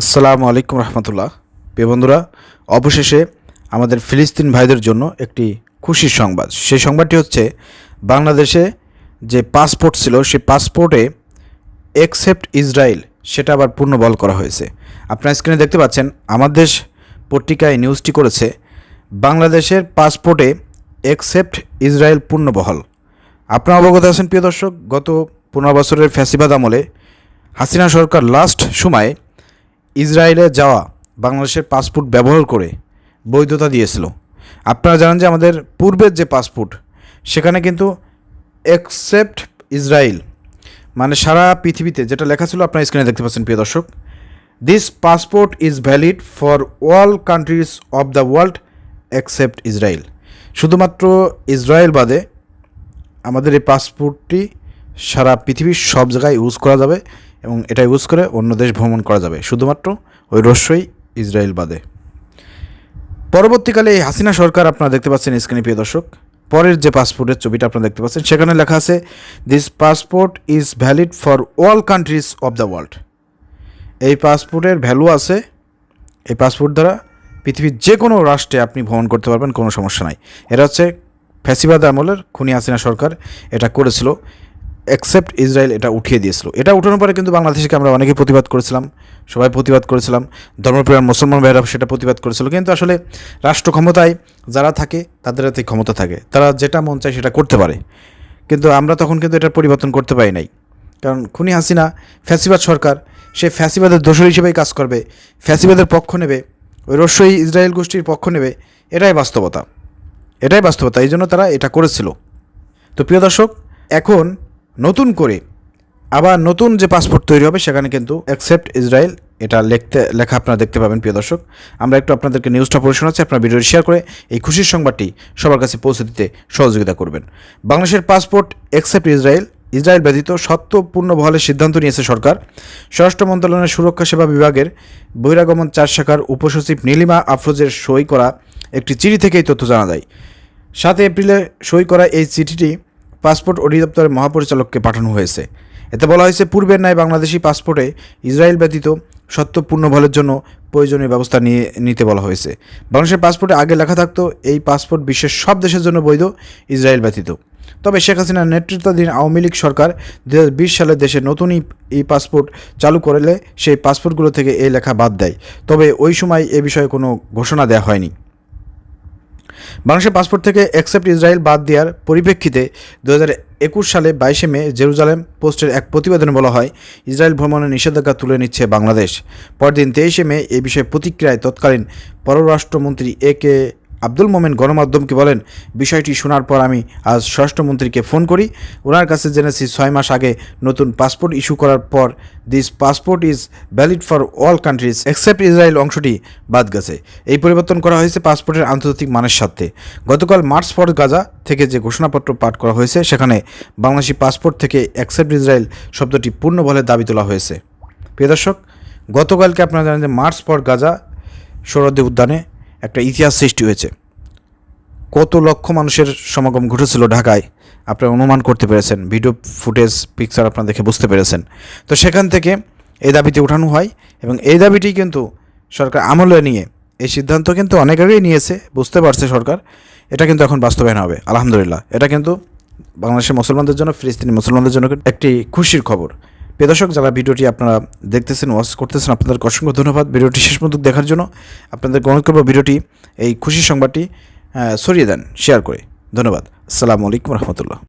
আসসালামু আলাইকুম রহমতুল্লাহ। প্রিয় বন্ধুরা, অবশেষে আমাদের ফিলিস্তিন ভাইদের জন্য একটি খুশির সংবাদ। সেই সংবাদটি হচ্ছে, বাংলাদেশে যে পাসপোর্ট ছিল, সেই পাসপোর্টে এক্সেপ্ট ইসরায়েল সেটা আবার পূর্ণবল করা হয়েছে। আপনার স্ক্রিনে দেখতে পাচ্ছেন, আমার দেশ পত্রিকায় নিউজটি করেছে, বাংলাদেশের পাসপোর্টে এক্সেপ্ট ইসরায়েল পূর্ণবহল। আপনারা অবগত আছেন, প্রিয় দর্শক, গত পনেরো বছরের ফ্যাসিবাদ আমলে হাসিনা সরকার লাস্ট সময়ে ইসরায়েলে যাওয়া বাংলাদেশের পাসপোর্ট ব্যবহার করে বৈধতা দিয়েছিল। আপনারা জানেন যে আমাদের পূর্বের যে পাসপোর্ট, সেখানে কিন্তু একসেপ্ট ইসরায়েল মানে সারা পৃথিবীতে যেটা লেখা ছিল আপনার স্ক্রিনে দেখতে পাচ্ছেন, প্রিয় দর্শক। This passport is valid for all countries of the world accept Israel শুধুমাত্র ইসরায়েল বাদে আমাদের এই পাসপোর্টটি সারা পৃথিবীর সব জায়গায় ইউজ করা যাবে। এবং এটা ইউজ করে অন্য দেশ ভ্রমণ করা যাবে। শুধুমাত্র ওই রস্যই ইসরায়েল বাদে। পরবর্তীকালে এই হাসিনা সরকার আপনারা দেখতে পাচ্ছেন স্ক্রিনে প্রিয় দর্শক। পরের যে পাসপোর্টের ছবিটা আপনারা দেখতে পাচ্ছেন, সেখানে লেখা আছে this passport is valid for all countries of the world এই পাসপোর্টের ভ্যালু আছে, এই পাসপোর্ট দ্বারা পৃথিবীর যে কোনো রাষ্ট্রে আপনি ভ্রমণ করতে পারবেন, কোনো সমস্যা নাই। এটা হচ্ছে ফ্যাসিবাদ আমলের খুনি হাসিনা সরকার এটা করেছিল। অ্যাকসেপ্ট ইসরায়েল এটা উঠিয়ে দিয়েছিল। এটা উঠানোর পরে কিন্তু বাংলাদেশকে আমরা অনেকে প্রতিবাদ করেছিলাম, সবাই প্রতিবাদ করেছিলাম, ধর্মপ্রিয় মুসলমান ভাইরা সেটা প্রতিবাদ করেছিল। কিন্তু আসলে রাষ্ট্র ক্ষমতায় যারা থাকে, তাদের হাতে ক্ষমতা থাকে। তারা যেটা মন চায় সেটা করতে পারে। কিন্তু আমরা তখন কিন্তু এটা পরিবর্তন করতে পারি নাই। কারণ খুনি হাসিনা, ফ্যাসিবাদ সরকার, সে ফ্যাসিবাদের দোষর হিসেবেই কাজ করবে, ফ্যাসিবাদের পক্ষ নেবে ওই রস্যই ইসরায়েল গোষ্ঠীর পক্ষ নেবে, এটাই বাস্তবতা। এটাই বাস্তবতা, এই জন্য তারা এটা করেছিল। তো প্রিয় দর্শক, এখন নতুন করে আবার নতুন যে পাসপোর্ট তৈরি হবে, সেখানে কিন্তু অ্যাকসেপ্ট ইসরায়েল এটা লিখতে, লেখা আপনারা দেখতে পাবেন, প্রিয় দর্শক। আমরা একটু আপনাদেরকে নিউজটা পড়ে শোনাচ্ছি, আপনার ভিডিওটি শেয়ার করে এই খুশির সংবাদটি সবার কাছে পৌঁছে দিতে সহযোগিতা করবেন। বাংলাদেশের পাসপোর্ট অ্যাকসেপ্ট ইসরায়েল ইসরায়েল ব্যতীত সত্যপূর্ণ বহলের সিদ্ধান্ত নিয়েছে সরকার। স্বরাষ্ট্র মন্ত্রণালয়ের সুরক্ষা সেবা বিভাগের বহিরাগমন চার শাখার উপসচিব নীলিমা আফরোজের সই করা একটি চিঠি থেকে এই তথ্য জানা যায়। সাত এপ্রিলে সই করা এই চিঠিটি পাসপোর্ট অধিদপ্তরের মহাপরিচালককে পাঠানো হয়েছে। এতে বলা হয়েছে, পূর্বের ন্যায় বাংলাদেশি পাসপোর্টে ইসরায়েল ব্যতীত সত্যপূর্ণ ভলের জন্য প্রয়োজনীয় ব্যবস্থা নিয়ে, নিতে বলা হয়েছে। বাংলাদেশের পাসপোর্টে আগে লেখা থাকতো, এই পাসপোর্ট বিশ্বের সব দেশের জন্য বৈধ, ইসরায়েল ব্যতীত। তবে শেখ হাসিনার নেতৃত্বাধীন আওয়ামী লীগ সরকার দু হাজার বিশ সালে দেশে নতুন ই পাসপোর্ট চালু করলে সেই পাসপোর্টগুলো থেকে এই লেখা বাদ দেয়। তবে ওই সময় এ বিষয়ে কোনো ঘোষণা দেওয়া হয়নি। বাংলাদেশের পাসপোর্ট থেকে অ্যাকসেপ্ট ইসরায়েল বাদ দেওয়ার পরিপ্রেক্ষিতে দু একুশ সালে বাইশে মে জেরুজালেম পোস্টের এক প্রতিবেদনে বলা হয়, ইসরায়েল ভ্রমণের নিষেধাজ্ঞা তুলে নিচ্ছে বাংলাদেশ। পরদিন তেইশে মে এ বিষয়ে প্রতিক্রিয়ায় তৎকালীন পররাষ্ট্রমন্ত্রী এ কে আব্দুল মোমেন গণমাধ্যমকে বলেন, বিষয়টি শোনার পর আমি আজ স্বরাষ্ট্রমন্ত্রীকে ফোন করি। ওনার কাছে জেনেছি ছয় মাস আগে নতুন পাসপোর্ট ইস্যু করার পর this passport is valid for all countries except Israel অংশটি বাদ গেছে। এই পরিবর্তন করা হয়েছে পাসপোর্টের আন্তর্জাতিক মানের সাথে। গতকাল মার্চ ফর গাজা থেকে যে ঘোষণাপত্র পাঠ করা হয়েছে, সেখানে বাংলাদেশি পাসপোর্ট থেকে অ্যাকসেপ্ট ইসরায়েল শব্দটি পূর্ণ বলে দাবি তোলা হয়েছে। প্রিয় দর্শক, গতকালকে আপনারা জানেন যে মার্চ ফর গাজা সৌরদ্বীপ উদ্যানে একটা ইতিহাস সৃষ্টি হয়েছে। কত লক্ষ মানুষের সমাগম ঘটেছিল ঢাকায়, আপনারা অনুমান করতে পেরেছেন, ভিডিও ফুটেজ পিকচার আপনারা দেখে বুঝতে পেরেছেন। তো সেখান থেকে এই দাবিটি উঠানো হয় এবং এই দাবিটি কিন্তু সরকার আমলে নিয়ে, এই সিদ্ধান্ত কিন্তু অনেক আগেই নিয়েছে, বুঝতে পারছে সরকার, এটা কিন্তু এখন বাস্তবায়ন হবে, আলহামদুলিল্লাহ। এটা কিন্তু বাংলাদেশের মুসলমানদের জন্য, ফিলিস্তিনি মুসলমানদের জন্য একটি খুশির খবর। দর্শক, যারা ভিডিওটি আপনারা দেখতেছেন ওয়াচ করতেছেন আপনাদের অসংখ্য ধন্যবাদ ভিডিওটি শেষ পর্যন্ত দেখার জন্য। আপনাদের অনুরোধ করব ভিডিওটি, এই খুশি সংবাদটি ছড়িয়ে দেন শেয়ার করে। ধন্যবাদ। আসসালামু আলাইকুম রহমতুল্লাহ।